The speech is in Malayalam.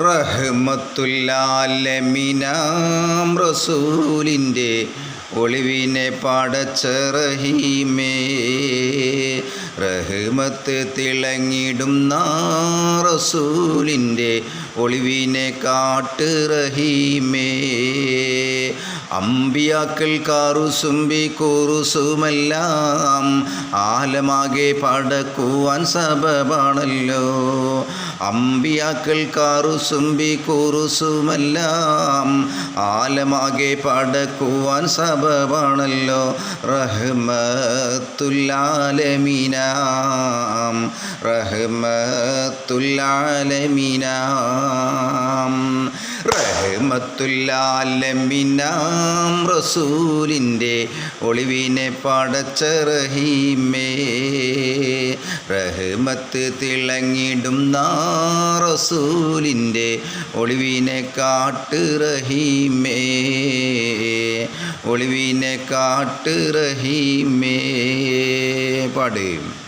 റഹ്മത്തുല്ലാലമിനാം റസൂലിന്റെ ഒളിവിനെ പടച്ച റഹീമേ റഹ്മത്ത് തിളങ്ങിടും റസൂലിന്റെ ഒളിവിനെ കാട്ട് റഹീമേ അമ്പിയാക്കൾ കാറുസുമ്പി കൂറുസുമെല്ലാം ആലമാകെ പടക്കുവാൻ സബബാണല്ലോ. അമ്പിയാക്കൾ കാറുസുംബി കുറുസുമെല്ലാം ആലമാകെ പടക്കുവാൻ സബബാണല്ലോ റഹ്മത്തുല്ലാലമീനാം. റഹ്മത്തുല്ലാലമീനാം. റഹ്മത്തുല്ലാലമിനാം റസൂലിന്റെ ഒളിവിനെ പടച്ച റഹീമേ റഹ്മത്ത് തിളങ്ങിടും നാറസൂലിന്റെ ഒളിവിനെ കാട്ട് റഹീമേ. ഒളിവിനെ കാട്ട് റഹീമേ. പാടുകയും